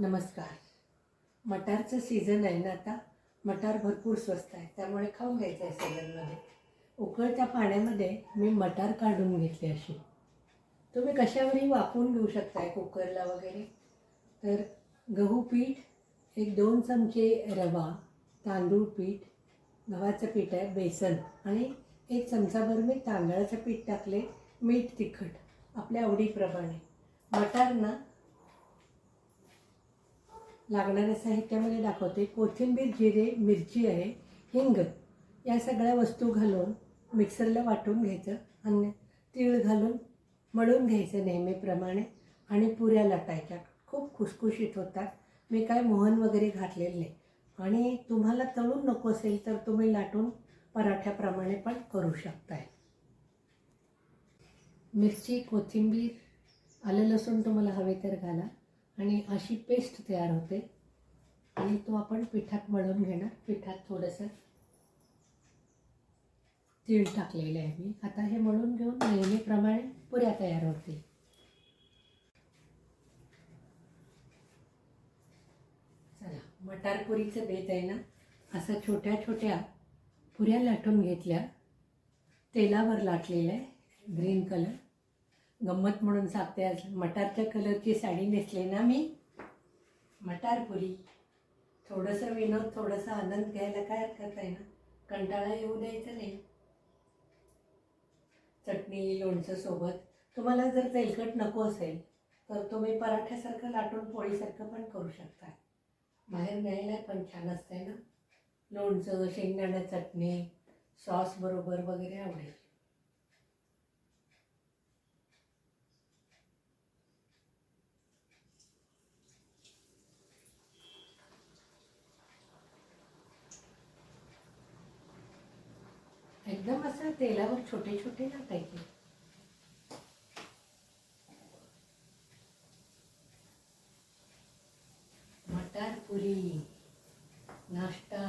नमस्कार. मटारचं सीझन आहे ना आता. मटार भरपूर स्वस्त आहे. त्यामुळे खाऊन घ्यायचं आहे सीझनमध्ये उकळत्या पाण्यामध्ये मी मटार काढून घेतले अशी. तुम्ही कशावरही वापरून घेऊ शकताय कुकरला वगैरे. तर गहू पीठ एक दोन चमचे रवा तांदूळ पीठ गव्हाचं पीठ आहे बेसन आणि एक चमचाभर मी तांदळाचं पीठ टाकले मीठ तिखट आपल्या आवडीप्रमाणे. मटार ना लागणाऱ्या साहित्यामध्ये दाखवते. कोथिंबीर जिरे मिरची आहे हिंग या सगळ्या वस्तू घालून मिक्सरला वाटून घ्यायचं. आणि तीळ घालून मळून घ्यायचं नेहमीप्रमाणे आणि पुऱ्या लाटायच्या. खूप खुसखुशीत होतात. मी काय मोहन वगैरे घातलेलं नाही. आणि तुम्हाला तळून नको असेल तर तुम्ही लाटून पराठ्याप्रमाणे पण करू शकताय. मिरची कोथिंबीर आलं लसूण तुम्हाला हवे तर घाला. आणि अशी पेस्ट तयार होते. आणि तो आपण पिठात मळून घेणार. पिठात थोडंसं तीळ टाकलेलं आहे मी. आता हे मळून घेऊन नेहमीप्रमाणे पुऱ्या तयार होतील. चला मटार पुरीचं बेत आहे ना? असं छोट्या छोट्या पुऱ्या लाटून घेतल्या. तेलावर लाटलेलं आहे. Green colour. गंमत म्हणून सांगते आज. मटारच्या कलरची साडी नेसली ना मी. मटारपुरी थोडंसं विनोद थोडंसं आनंद घ्यायला काय हरकत आहे ना. कंटाळा येऊ द्यायचा नाही. चटणी लोणचं सोबत. तुम्हाला जर तेलकट नको असेल तर तुम्ही पराठ्यासारखं लाटून पोळीसारखं पण करू शकता. बाहेर न्यायला पण छान असतंय ना. लोणचं शेंगदाणा चटणी सॉस बरोबर वगैरे आवडेल. एकदम असं तेलावर छोटे छोटे लाटायचे मटार पुरी नाश्ता.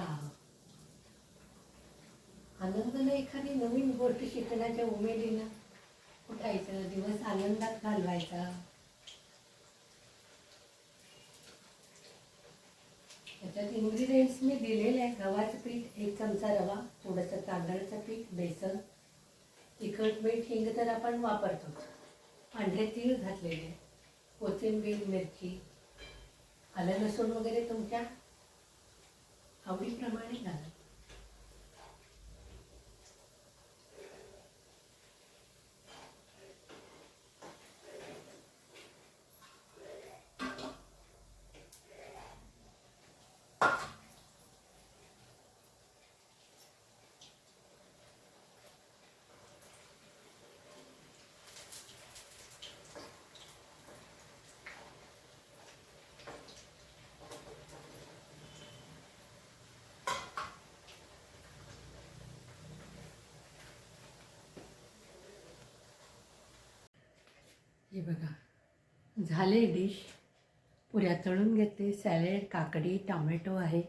आनंदाने एखादी नवीन गोष्ट शिकण्याच्या उमेदीनं उठायचं दिवस आनंदात घालवायचा. त्याच्यात इन्ग्रिडियंट्स मी दिलेले आहे गव्हाचं पीठ एक चमचा रवा. थोडंसं तांदळाचं पीठ बेसन तिखट मीठ हिंग तर आपण वापरतोच. पांढरे तीळ घातलेले कोथिंबीर मिरची आलं लसूण वगैरे तुमच्या आवडीप्रमाणे घाला. हे बघा. झाले डिश पुऱ्या तळून घेते सॅलेड काकडी टॉमॅटो आहे.